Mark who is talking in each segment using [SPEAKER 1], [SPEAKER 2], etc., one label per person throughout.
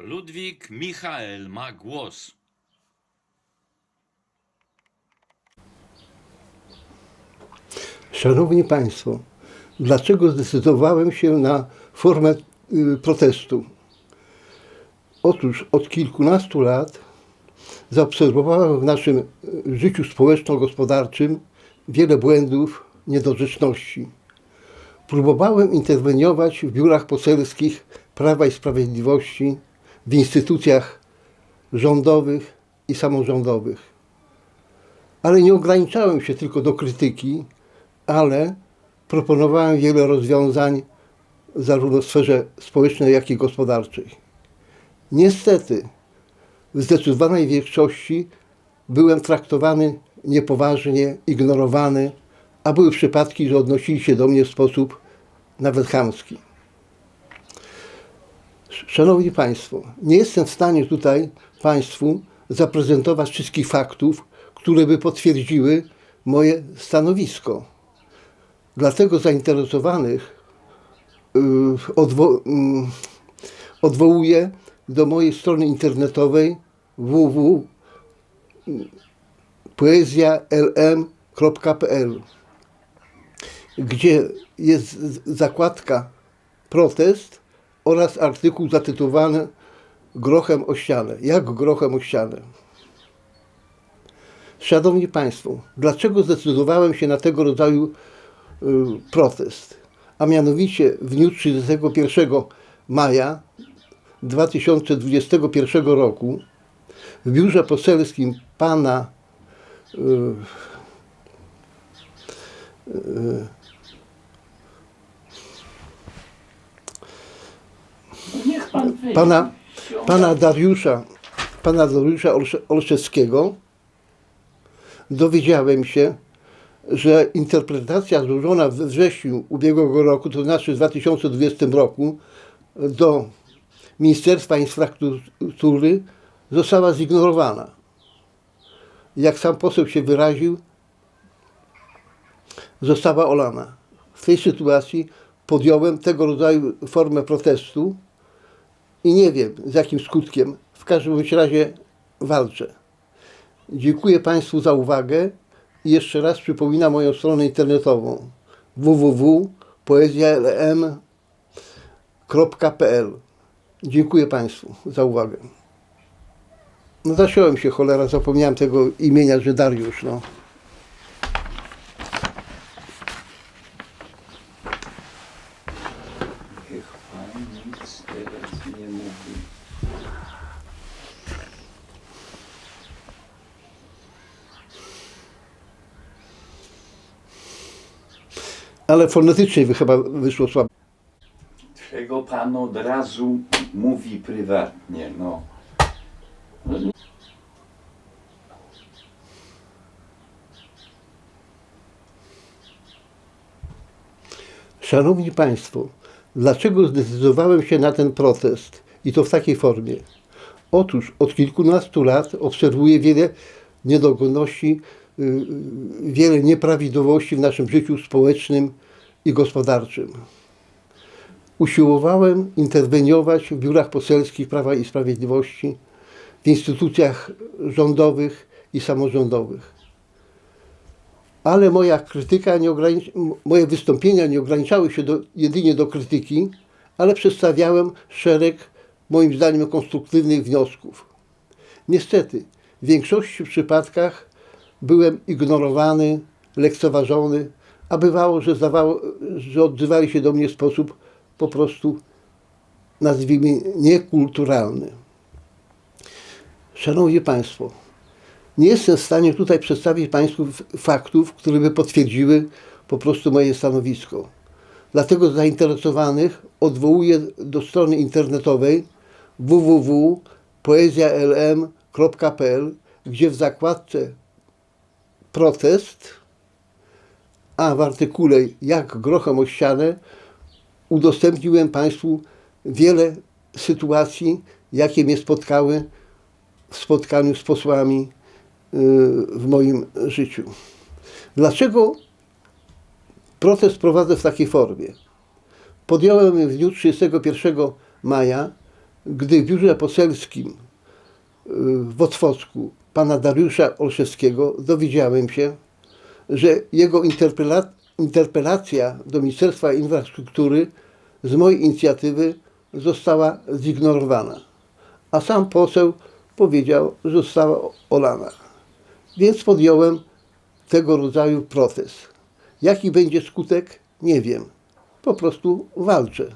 [SPEAKER 1] Ludwik Michael ma głos.
[SPEAKER 2] Szanowni Państwo, dlaczego zdecydowałem się na formę y, protestu? Otóż od kilkunastu lat zaobserwowałem w naszym y, życiu społeczno-gospodarczym wiele błędów, niedorzeczności. Próbowałem interweniować w biurach poselskich Prawa i Sprawiedliwości, w instytucjach rządowych i samorządowych. Ale nie ograniczałem się tylko do krytyki, ale proponowałem wiele rozwiązań zarówno w sferze społecznej, jak i gospodarczej. Niestety, w zdecydowanej większości byłem traktowany niepoważnie, ignorowany, a były przypadki, że odnosili się do mnie w sposób nawet chamski. Szanowni Państwo, nie jestem w stanie tutaj Państwu zaprezentować wszystkich faktów, które by potwierdziły moje stanowisko. Dlatego zainteresowanych y, odwo- mm, odwołuję do mojej strony internetowej www.poezjalm.pl gdzie jest zakładka protest oraz artykuł zatytułowany Grochem o ścianę. Jak grochem o ścianę? Szanowni Państwo, dlaczego zdecydowałem się na tego rodzaju y, protest? A mianowicie w dniu 31 maja 2021 roku w biurze poselskim pana y,
[SPEAKER 3] Niech pan wyjdzie.
[SPEAKER 2] Pana, pana Dariusza, pana Dariusza Olsze- Olszewskiego dowiedziałem się, że interpretacja złożona we wrześniu ubiegłego roku, to znaczy w 2020 roku, do Ministerstwa Infrastruktury została zignorowana. Jak sam poseł się wyraził, została olana. W tej sytuacji podjąłem tego rodzaju formę protestu i nie wiem z jakim skutkiem. W każdym razie walczę. Dziękuję Państwu za uwagę i jeszcze raz przypominam moją stronę internetową www.poezjalm.pl Dziękuję Państwu za uwagę. No zasiąłem się, cholera, zapomniałem tego imienia, że Dariusz, no.
[SPEAKER 3] Niech pan nic teraz nie mówi.
[SPEAKER 2] Ale fonetycznie chyba wyszło słabo.
[SPEAKER 3] Czego pan od razu mówi prywatnie, no. No
[SPEAKER 2] Szanowni Państwo, dlaczego zdecydowałem się na ten protest i to w takiej formie? Otóż od kilkunastu lat obserwuję wiele niedogodności, wiele nieprawidłowości w naszym życiu społecznym i gospodarczym. Usiłowałem interweniować w biurach poselskich Prawa i Sprawiedliwości, w instytucjach rządowych i samorządowych ale moja krytyka nie moje wystąpienia nie ograniczały się do, jedynie do krytyki, ale przedstawiałem szereg, moim zdaniem, konstruktywnych wniosków. Niestety, w większości przypadkach byłem ignorowany, lekceważony, a bywało, że, zdawało, że odzywali się do mnie w sposób po prostu, nazwijmy, niekulturalny. Szanowni Państwo, nie jestem w stanie tutaj przedstawić Państwu faktów, które by potwierdziły po prostu moje stanowisko. Dlatego zainteresowanych odwołuję do strony internetowej www.poezjalm.pl, gdzie w zakładce protest, a w artykule jak grochem o ścianę udostępniłem Państwu wiele sytuacji, jakie mnie spotkały w spotkaniu z posłami y, w moim życiu. Dlaczego protest prowadzę w takiej formie? Podjąłem w dniu 31 maja gdy w biurze poselskim y, w Otwocku pana Dariusza Olszewskiego dowiedziałem się, że jego interpela- interpelacja do Ministerstwa Infrastruktury z mojej inicjatywy została zignorowana, a sam poseł powiedział, że została olana. Więc podjąłem tego rodzaju protest. Jaki będzie skutek? Nie wiem. Po prostu walczę.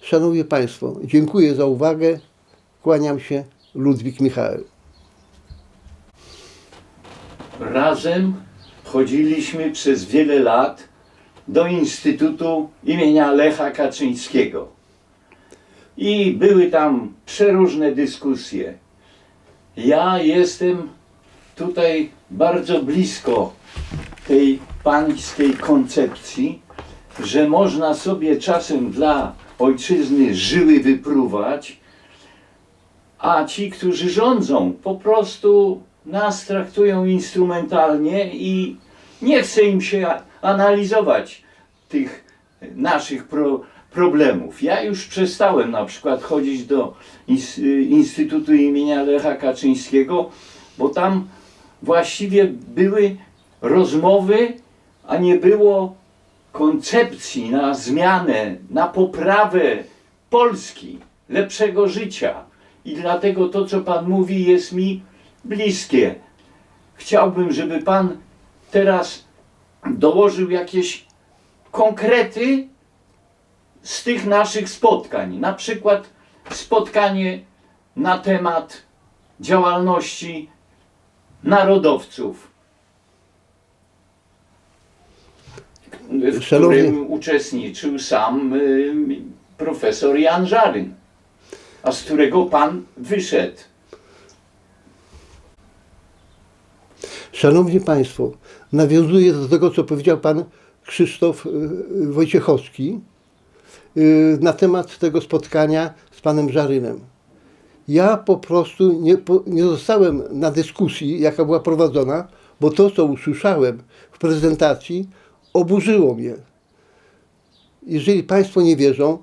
[SPEAKER 2] Szanowni Państwo, dziękuję za uwagę. Kłaniam się. Ludwik Michał.
[SPEAKER 3] Razem chodziliśmy przez wiele lat do Instytutu imienia Lecha Kaczyńskiego. I były tam przeróżne dyskusje. Ja jestem tutaj bardzo blisko tej pańskiej koncepcji, że można sobie czasem dla ojczyzny żyły wypruwać, a ci, którzy rządzą, po prostu nas traktują instrumentalnie i nie chce im się analizować tych naszych pro, problemów. Ja już przestałem na przykład chodzić do ins- Instytutu imienia Lecha Kaczyńskiego, bo tam właściwie były rozmowy, a nie było koncepcji na zmianę, na poprawę Polski, lepszego życia. I dlatego to, co Pan mówi, jest mi bliskie. Chciałbym, żeby Pan teraz dołożył jakieś konkrety z tych naszych spotkań. Na przykład spotkanie na temat działalności narodowców, w
[SPEAKER 2] Szanowni-
[SPEAKER 3] którym uczestniczył sam y, profesor Jan Żaryn, a z którego pan wyszedł.
[SPEAKER 2] Szanowni Państwo, nawiązuję do tego, co powiedział Pan Krzysztof y, y, Wojciechowski y, na temat tego spotkania z Panem Żarynem. Ja po prostu nie, nie zostałem na dyskusji, jaka była prowadzona, bo to, co usłyszałem w prezentacji, oburzyło mnie. Jeżeli Państwo nie wierzą,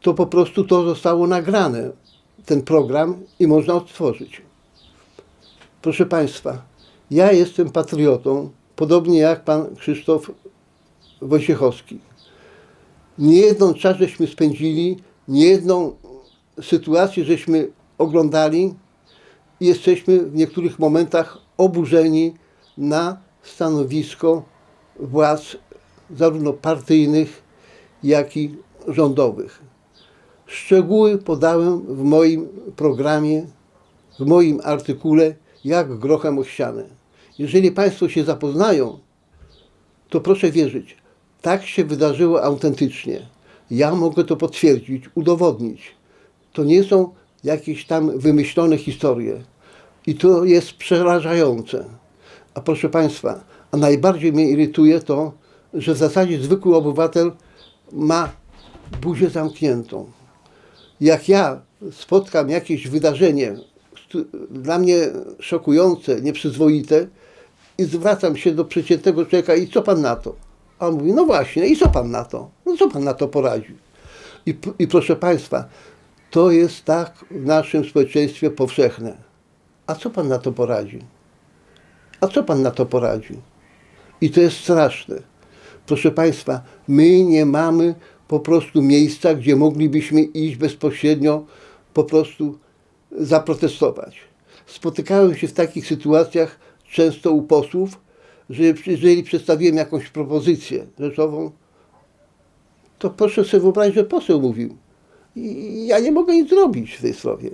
[SPEAKER 2] to po prostu to zostało nagrane, ten program, i można odtworzyć. Proszę Państwa, ja jestem patriotą, podobnie jak pan Krzysztof Wojciechowski. Niejedną czas żeśmy spędzili, niejedną sytuację żeśmy oglądali i jesteśmy w niektórych momentach oburzeni na stanowisko władz zarówno partyjnych, jak i rządowych. Szczegóły podałem w moim programie, w moim artykule, jak grochem o ścianę. Jeżeli Państwo się zapoznają, to proszę wierzyć, tak się wydarzyło autentycznie. Ja mogę to potwierdzić, udowodnić. To nie są jakieś tam wymyślone historie. I to jest przerażające. A proszę Państwa, a najbardziej mnie irytuje to, że w zasadzie zwykły obywatel ma buzię zamkniętą. Jak ja spotkam jakieś wydarzenie dla mnie szokujące, nieprzyzwoite i zwracam się do przeciętnego człowieka i co pan na to? A on mówi, no właśnie, i co pan na to? No co pan na to poradzi? I, I proszę Państwa, to jest tak w naszym społeczeństwie powszechne. A co pan na to poradzi? A co pan na to poradzi? I to jest straszne. Proszę Państwa, my nie mamy po prostu miejsca, gdzie moglibyśmy iść bezpośrednio, po prostu zaprotestować. Spotykałem się w takich sytuacjach często u posłów, że jeżeli przedstawiłem jakąś propozycję rzeczową, to proszę sobie wyobrazić, że poseł mówił. Ja nie mogę nic zrobić w tej sprawie.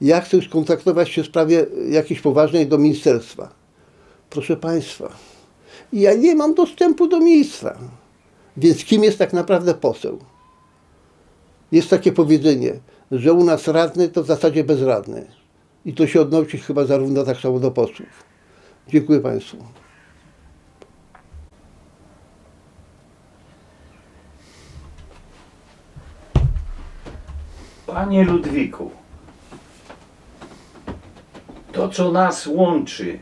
[SPEAKER 2] Ja chcę skontaktować się w sprawie jakiejś poważnej do ministerstwa. Proszę Państwa, ja nie mam dostępu do ministra. Więc kim jest tak naprawdę poseł? Jest takie powiedzenie, że u nas radny to w zasadzie bezradny. I to się odnosi chyba zarówno tak samo do posłów. Dziękuję Państwu.
[SPEAKER 3] Panie Ludwiku, to co nas łączy,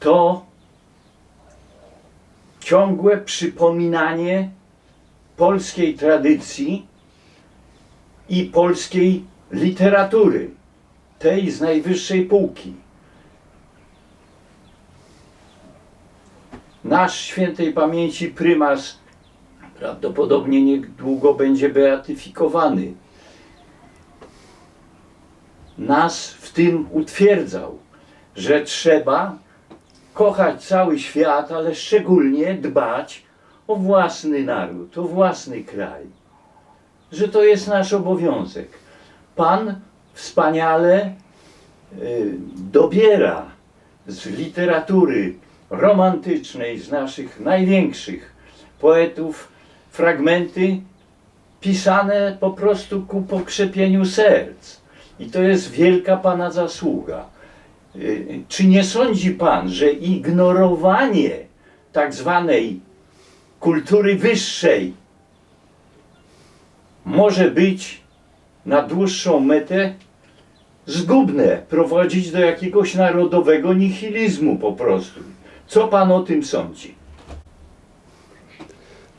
[SPEAKER 3] to ciągłe przypominanie polskiej tradycji i polskiej literatury, tej z najwyższej półki. Nasz świętej pamięci prymas prawdopodobnie niedługo będzie beatyfikowany. Nas w tym utwierdzał, że trzeba kochać cały świat, ale szczególnie dbać o własny naród, o własny kraj. Że to jest nasz obowiązek. Pan wspaniale y, dobiera z literatury romantycznej, z naszych największych poetów, fragmenty pisane po prostu ku pokrzepieniu serc. I to jest wielka Pana zasługa. Y, Czy nie sądzi Pan, że ignorowanie tak zwanej kultury wyższej może być na dłuższą metę zgubne, prowadzić do jakiegoś narodowego nihilizmu po prostu? Co Pan o tym sądzi?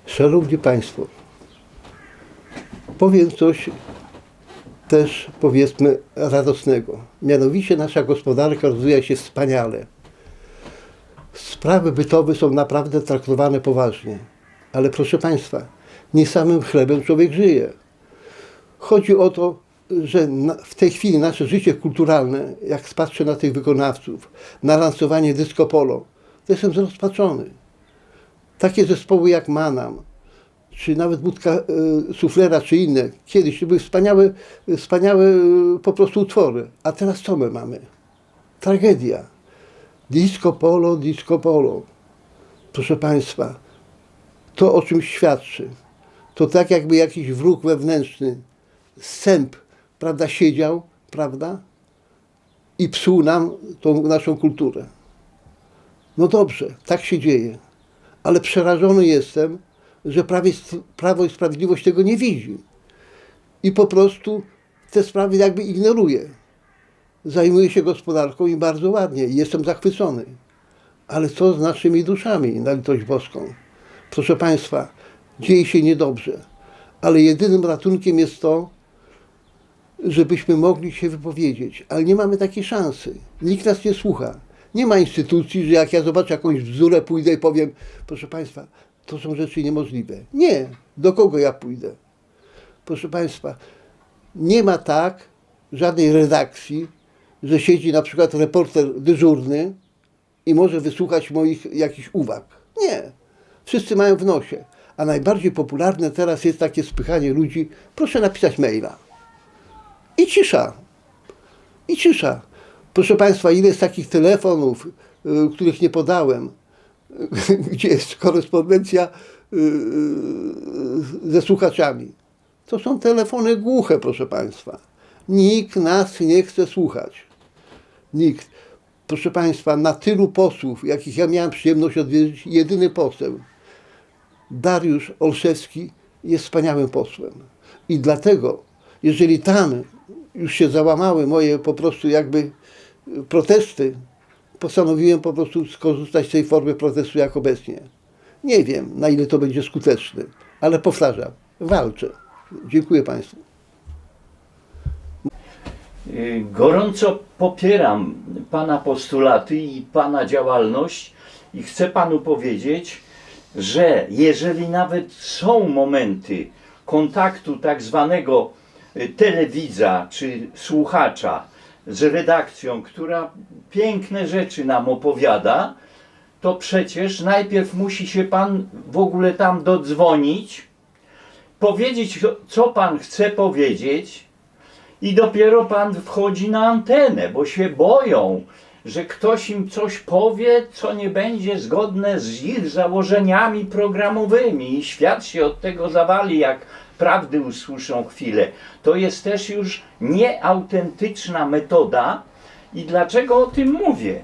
[SPEAKER 2] Szanowni Państwo, powiem coś też powiedzmy radosnego. Mianowicie nasza gospodarka rozwija się wspaniale. Sprawy bytowe są naprawdę traktowane poważnie. Ale proszę Państwa, nie samym chlebem człowiek żyje. Chodzi o to, że w tej chwili nasze życie kulturalne, jak patrzę na tych wykonawców, na lansowanie disco polo, to jestem zrozpaczony. Takie zespoły jak Manam, czy nawet Budka e, Suflera, czy inne, kiedyś były wspaniałe, wspaniałe e, po prostu utwory. A teraz co my mamy? Tragedia. Disco polo, disco polo. Proszę Państwa, to o czym świadczy. To tak jakby jakiś wróg wewnętrzny, sęp, prawda, siedział, prawda, i psuł nam tą naszą kulturę. No dobrze, tak się dzieje, ale przerażony jestem, że prawie, Prawo i Sprawiedliwość tego nie widzi. I po prostu te sprawy jakby ignoruje. Zajmuje się gospodarką i bardzo ładnie. Jestem zachwycony. Ale co z naszymi duszami, na litość boską? Proszę Państwa, dzieje się niedobrze. Ale jedynym ratunkiem jest to, żebyśmy mogli się wypowiedzieć, ale nie mamy takiej szansy. Nikt nas nie słucha. Nie ma instytucji, że jak ja zobaczę jakąś bzdurę, pójdę i powiem, proszę Państwa, to są rzeczy niemożliwe. Nie. Do kogo ja pójdę? Proszę Państwa, nie ma tak żadnej redakcji, że siedzi na przykład reporter dyżurny i może wysłuchać moich jakichś uwag. Nie. Wszyscy mają w nosie. A najbardziej popularne teraz jest takie spychanie ludzi, proszę napisać maila. I cisza. I cisza. Proszę Państwa, ile jest takich telefonów, y, których nie podałem, gdzie jest korespondencja y, y, ze słuchaczami. To są telefony głuche, proszę Państwa. Nikt nas nie chce słuchać. Nikt. Proszę Państwa, na tylu posłów, jakich ja miałem przyjemność odwiedzić, jedyny poseł, Dariusz Olszewski, jest wspaniałym posłem. I dlatego, jeżeli tam już się załamały moje po prostu jakby protesty, postanowiłem po prostu skorzystać z tej formy protestu jak obecnie. Nie wiem, na ile to będzie skuteczne, ale powtarzam, walczę. Dziękuję Państwu.
[SPEAKER 3] Gorąco popieram Pana postulaty i Pana działalność i chcę Panu powiedzieć, że jeżeli nawet są momenty kontaktu tak zwanego y, telewidza czy słuchacza z redakcją, która piękne rzeczy nam opowiada, to przecież najpierw musi się Pan w ogóle tam dodzwonić, powiedzieć, co Pan chce powiedzieć, i dopiero pan wchodzi na antenę, bo się boją, że ktoś im coś powie, co nie będzie zgodne z ich założeniami programowymi i świat się od tego zawali, jak prawdy usłyszą chwilę. To jest też już nieautentyczna metoda. I dlaczego o tym mówię?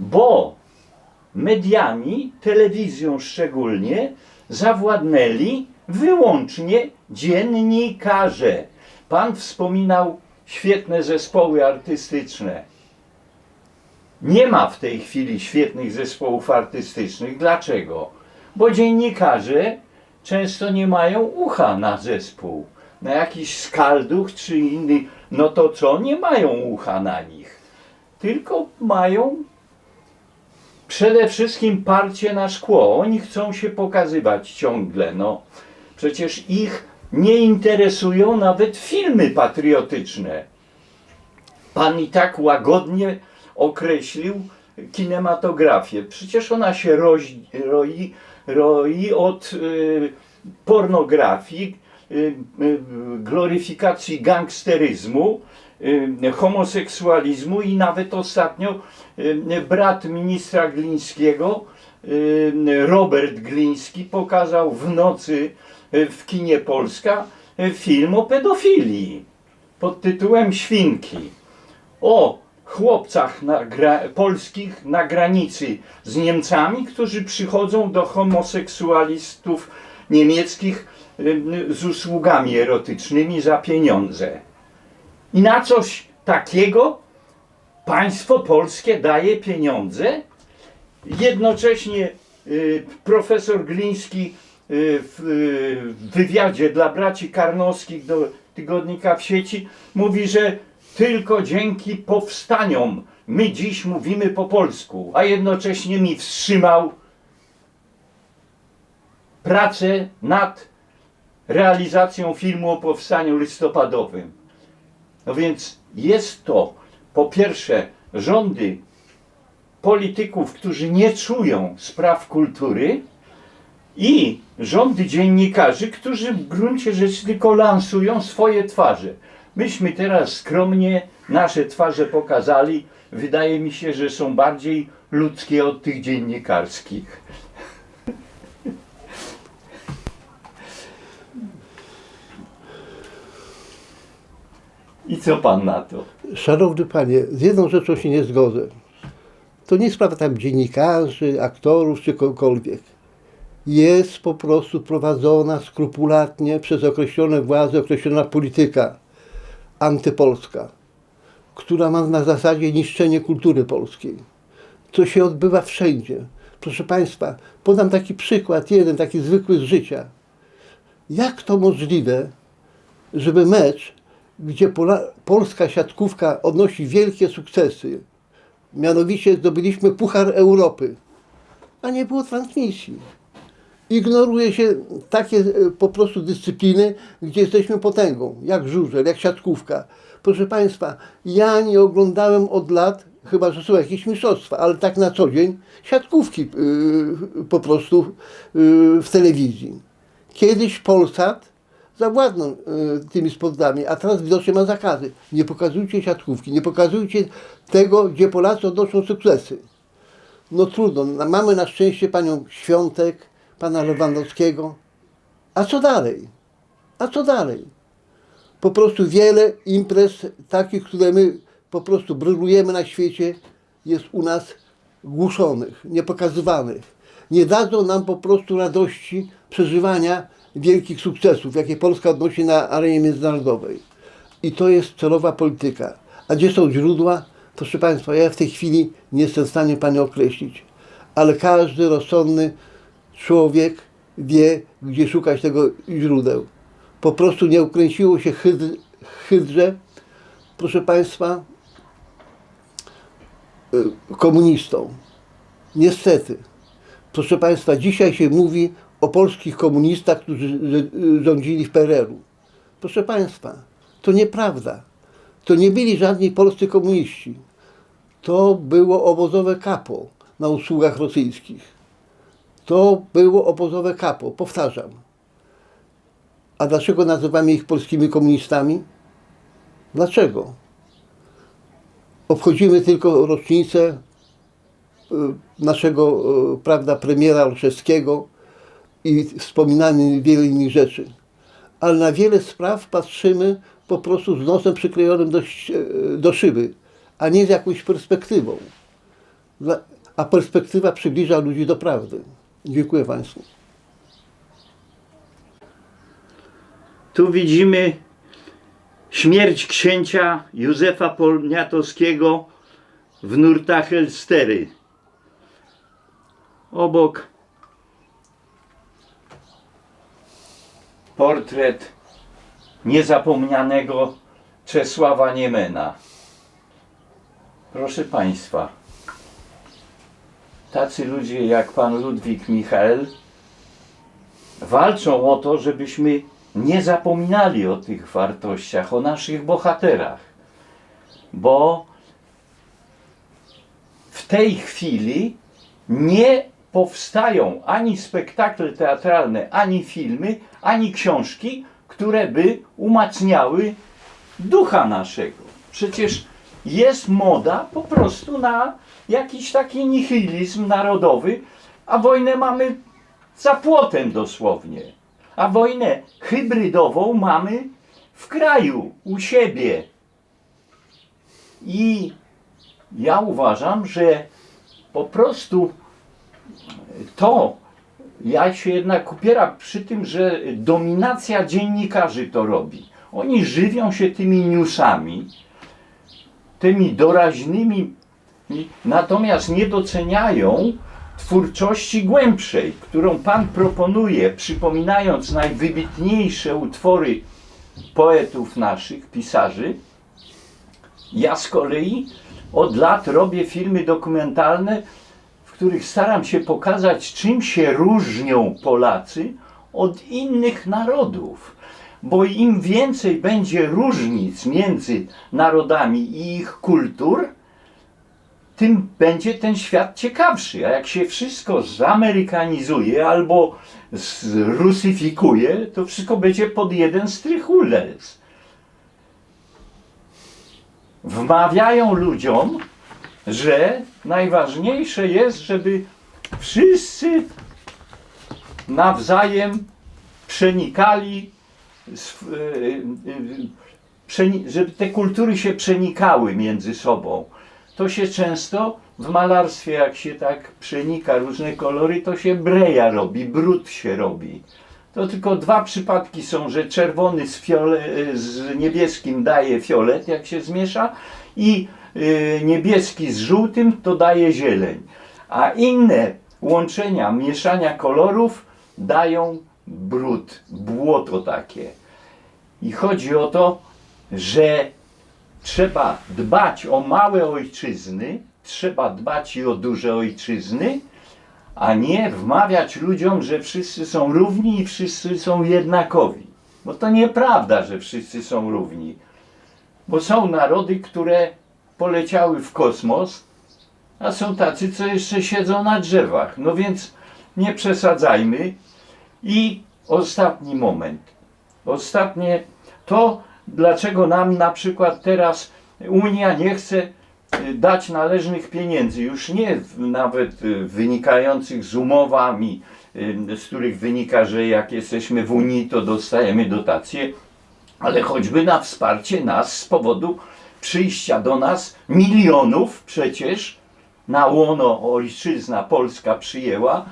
[SPEAKER 3] Bo mediami, telewizją szczególnie, zawładnęli wyłącznie dziennikarze. Pan wspominał świetne zespoły artystyczne. Nie ma w tej chwili świetnych zespołów artystycznych. Dlaczego? Bo dziennikarze często nie mają ucha na zespół. na jakiś skalduch czy inny, no to co? Nie mają ucha na nich. Tylko mają przede wszystkim parcie na szkło. Oni chcą się pokazywać ciągle. No. Przecież ich nie interesują nawet filmy patriotyczne. Pan i tak łagodnie określił kinematografię. Przecież ona się rozi, roi, roi od y, pornografii, y, y, gloryfikacji gangsteryzmu, y, homoseksualizmu i nawet ostatnio y, brat ministra Glińskiego, y, Robert Gliński, pokazał w nocy y, w kinie Polska y, film o pedofilii pod tytułem Świnki o chłopcach na polskich na granicy z Niemcami, którzy przychodzą do homoseksualistów niemieckich z usługami erotycznymi za pieniądze. I na coś takiego państwo polskie daje pieniądze. Jednocześnie y, profesor Gliński y, y, w wywiadzie dla braci Karnowskich do tygodnika w sieci mówi, że tylko dzięki powstaniom my dziś mówimy po polsku, a jednocześnie mi wstrzymał pracę nad realizacją filmu o powstaniu listopadowym. No więc jest to po pierwsze rządy polityków, którzy nie czują spraw kultury i rządy dziennikarzy, którzy w gruncie rzeczy tylko lansują swoje twarze. Myśmy teraz skromnie nasze twarze pokazali. Wydaje mi się, że są bardziej ludzkie od tych dziennikarskich. I co pan na to?
[SPEAKER 2] Szanowny panie, z jedną rzeczą się nie zgodzę. To nie sprawa tam dziennikarzy, aktorów czy kogokolwiek. Jest po prostu prowadzona skrupulatnie przez określone władze, określona polityka antypolska, która ma na zasadzie niszczenie kultury polskiej. To się odbywa wszędzie. Proszę Państwa, podam taki przykład, jeden taki zwykły z życia. Jak to możliwe, żeby mecz, gdzie Pola, polska siatkówka odnosi wielkie sukcesy, mianowicie zdobyliśmy Puchar Europy, a nie było transmisji. Ignoruje się takie e, po prostu dyscypliny, gdzie jesteśmy potęgą, jak żużel, jak siatkówka. Proszę Państwa, ja nie oglądałem od lat, chyba że są jakieś mistrzostwa, ale tak na co dzień, siatkówki yy, po prostu yy, w telewizji. Kiedyś Polsat zawładnął y, tymi sportami, a teraz widocznie ma zakazy. Nie pokazujcie siatkówki, nie pokazujcie tego, gdzie Polacy odnoszą sukcesy. No trudno, no, mamy na szczęście panią Świątek, pana Lewandowskiego. A co dalej? A co dalej? Po prostu wiele imprez takich, które my po prostu brylujemy na świecie, jest u nas głuszonych, niepokazywanych. Nie dadzą nam po prostu radości przeżywania wielkich sukcesów, jakie Polska odnosi na arenie międzynarodowej. I to jest celowa polityka. A gdzie są źródła? Proszę Państwa, ja w tej chwili nie jestem w stanie Pani określić, ale każdy rozsądny człowiek wie, gdzie szukać tego źródeł. Po prostu nie ukręciło się hydr, hydrze, proszę Państwa, y, komunistom. Niestety. Proszę Państwa, dzisiaj się mówi o polskich komunistach, którzy rządzili w PRL-u. Proszę Państwa, to nieprawda. To nie byli żadni polscy komuniści. To było obozowe kapo na usługach rosyjskich. To było obozowe kapo, powtarzam. A dlaczego nazywamy ich polskimi komunistami? Dlaczego? Obchodzimy tylko rocznicę y, naszego, y, prawda, premiera Olszewskiego i wspominamy wiele innych rzeczy. Ale na wiele spraw patrzymy po prostu z nosem przyklejonym do, ś- do szyby, a nie z jakąś perspektywą. A perspektywa przybliża ludzi do prawdy. Dziękuję Państwu.
[SPEAKER 3] Tu widzimy śmierć księcia Józefa Poniatowskiego w nurtach Elstery. Obok portret niezapomnianego Czesława Niemena. Proszę Państwa, tacy ludzie jak pan Ludwik Michael walczą o to, żebyśmy nie zapominali o tych wartościach, o naszych bohaterach, bo w tej chwili nie powstają ani spektakle teatralne, ani filmy, ani książki, które by umacniały ducha naszego. Przecież jest moda po prostu na jakiś taki nihilizm narodowy, a wojnę mamy za płotem dosłownie. A wojnę hybrydową mamy w kraju, u siebie. I ja uważam, że po prostu to, ja się jednak upieram przy tym, że dominacja dziennikarzy to robi. Oni żywią się tymi newsami, tymi doraźnymi, natomiast nie doceniają twórczości głębszej, którą Pan proponuje, przypominając najwybitniejsze utwory poetów naszych, pisarzy. Ja z kolei od lat robię filmy dokumentalne, w których staram się pokazać, czym się różnią Polacy od innych narodów. Bo im więcej będzie różnic między narodami i ich kultur, tym będzie ten świat ciekawszy. A jak się wszystko zamerykanizuje albo zrusyfikuje, to wszystko będzie pod jeden strychulec. Wmawiają ludziom, że najważniejsze jest, żeby wszyscy nawzajem przenikali, y, y, przeni- żeby te kultury się przenikały między sobą. To się często w malarstwie, jak się tak przenika różne kolory, to się breja robi, brud się robi. To tylko dwa przypadki są, że czerwony z, fiole, z niebieskim daje fiolet, jak się zmiesza, i y, niebieski z żółtym to daje zieleń. A inne łączenia, mieszania kolorów dają brud, błoto takie. I chodzi o to, że trzeba dbać o małe ojczyzny, trzeba dbać i o duże ojczyzny, a nie wmawiać ludziom, że wszyscy są równi i wszyscy są jednakowi. Bo to nieprawda, że wszyscy są równi. Bo są narody, które poleciały w kosmos, a są tacy, co jeszcze siedzą na drzewach. No więc nie przesadzajmy. I ostatni moment. Ostatnie to, dlaczego nam na przykład teraz Unia nie chce y, dać należnych pieniędzy, już nie nawet y, wynikających z umowami, y, z których wynika, że jak jesteśmy w Unii, to dostajemy dotacje, ale choćby na wsparcie nas z powodu przyjścia do nas milionów przecież na łono ojczyzna Polska przyjęła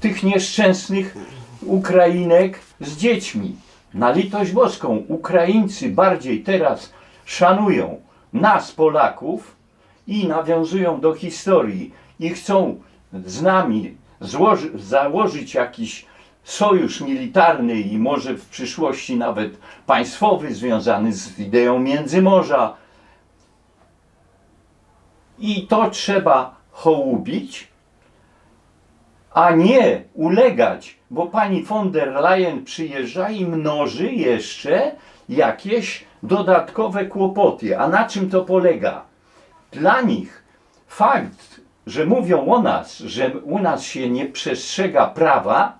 [SPEAKER 3] tych nieszczęsnych Ukrainek z dziećmi. Na litość boską, Ukraińcy bardziej teraz szanują nas, Polaków, i nawiązują do historii i chcą z nami złoży, założyć jakiś sojusz militarny i może w przyszłości nawet państwowy, związany z ideą Międzymorza. I to trzeba hołubić, a nie ulegać, bo pani von der Leyen przyjeżdża i mnoży jeszcze jakieś dodatkowe kłopoty. A na czym to polega? Dla nich fakt, że mówią o nas, że u nas się nie przestrzega prawa,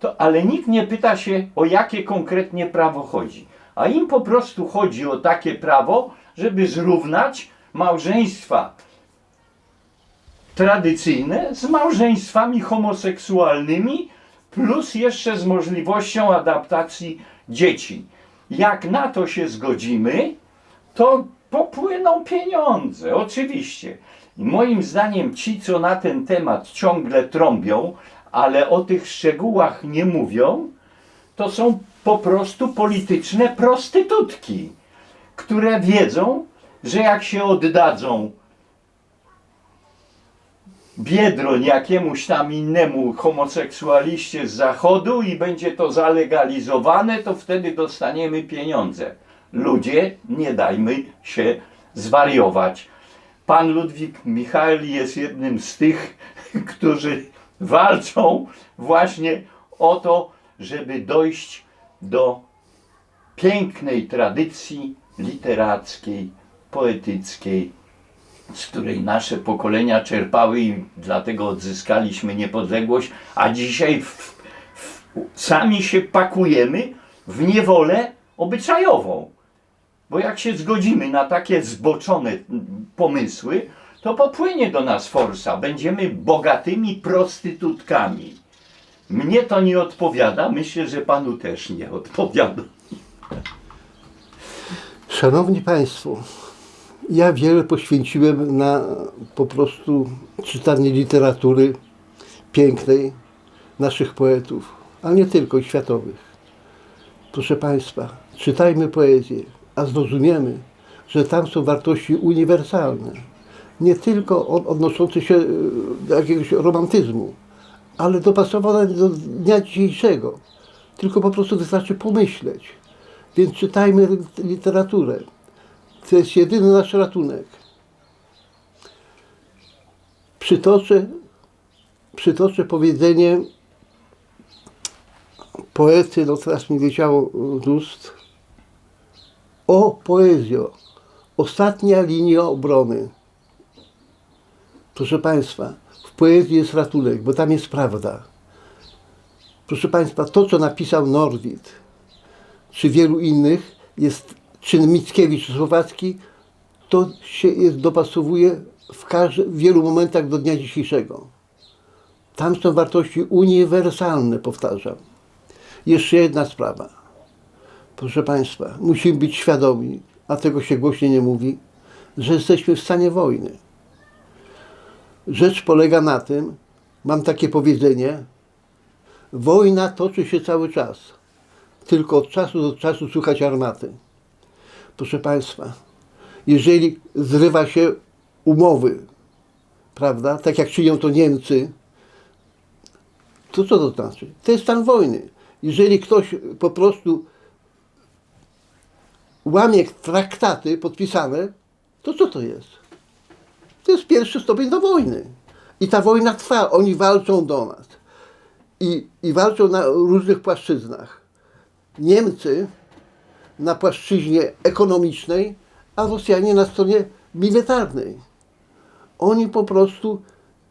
[SPEAKER 3] to, ale nikt nie pyta się, o jakie konkretnie prawo chodzi. A im po prostu chodzi o takie prawo, żeby zrównać małżeństwa tradycyjne z małżeństwami homoseksualnymi, plus jeszcze z możliwością adaptacji dzieci. Jak na to się zgodzimy, to popłyną pieniądze, oczywiście. Moim zdaniem ci, co na ten temat ciągle trąbią, ale o tych szczegółach nie mówią, to są po prostu polityczne prostytutki, które wiedzą, że jak się oddadzą biedroń jakiemuś tam innemu homoseksualiście z zachodu i będzie to zalegalizowane, to wtedy dostaniemy pieniądze. Ludzie, nie dajmy się zwariować. Pan Ludwik Michał jest jednym z tych, którzy walczą właśnie o to, żeby dojść do pięknej tradycji literackiej, poetyckiej, z której nasze pokolenia czerpały i dlatego odzyskaliśmy niepodległość, a dzisiaj w, w, sami się pakujemy w niewolę obyczajową. Bo jak się zgodzimy na takie zboczone pomysły, to popłynie do nas forsa. Będziemy bogatymi prostytutkami. Mnie to nie odpowiada, myślę, że panu też nie odpowiada.
[SPEAKER 2] Szanowni Państwo, ja wiele poświęciłem na po prostu czytanie literatury pięknej naszych poetów, ale nie tylko, światowych. Proszę Państwa, czytajmy poezję, a zrozumiemy, że tam są wartości uniwersalne, nie tylko od- odnoszące się e, do jakiegoś romantyzmu, ale dopasowane do dnia dzisiejszego. Tylko po prostu wystarczy pomyśleć. Więc czytajmy lit- literaturę. To jest jedyny nasz ratunek. Przytoczę, przytoczę powiedzenie poety, no teraz mi wiedziało z ust. O poezjo, ostatnia linia obrony. Proszę Państwa, w poezji jest ratunek, bo tam jest prawda. Proszę Państwa, to co napisał Norwid, czy wielu innych, jest, czy Mickiewicz Słowacki, to się jest, dopasowuje w, każdy, w wielu momentach do dnia dzisiejszego. Tam są wartości uniwersalne, powtarzam. Jeszcze jedna sprawa. Proszę Państwa, musimy być świadomi, a tego się głośniej nie mówi, że jesteśmy w stanie wojny. Rzecz polega na tym, mam takie powiedzenie, wojna toczy się cały czas tylko od czasu do czasu słychać armaty. Proszę Państwa, jeżeli zrywa się umowy, prawda, tak jak czynią to Niemcy, to co to znaczy? To jest stan wojny. Jeżeli ktoś po prostu łamie traktaty podpisane, to co to jest? To jest pierwszy stopień do wojny. I ta wojna trwa, oni walczą do nas. I, i walczą na różnych płaszczyznach. Niemcy na płaszczyźnie ekonomicznej, a Rosjanie na stronie militarnej. Oni po prostu,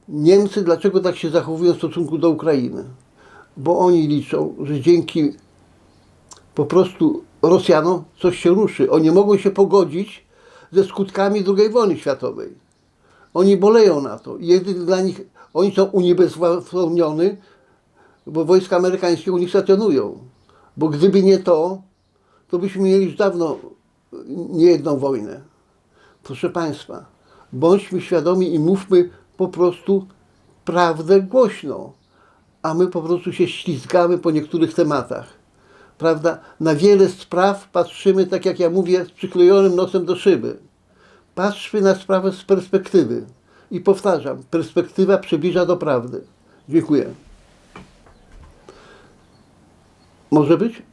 [SPEAKER 2] Niemcy, dlaczego tak się zachowują w stosunku do Ukrainy? Bo oni liczą, że dzięki po prostu Rosjanom coś się ruszy. Oni mogą się pogodzić ze skutkami II wojny światowej. Oni boleją na to. Jedyny dla nich, oni są uniebezwłasnownieni, bo wojska amerykańskie u nich stacjonują. Bo gdyby nie to, to byśmy mieli już dawno nie jedną wojnę. Proszę Państwa, bądźmy świadomi i mówmy po prostu prawdę głośno, a my po prostu się ślizgamy po niektórych tematach. Prawda? Na wiele spraw patrzymy, tak jak ja mówię, z przyklejonym nosem do szyby. Patrzmy na sprawę z perspektywy. I powtarzam, perspektywa przybliża do prawdy. Dziękuję. Może być?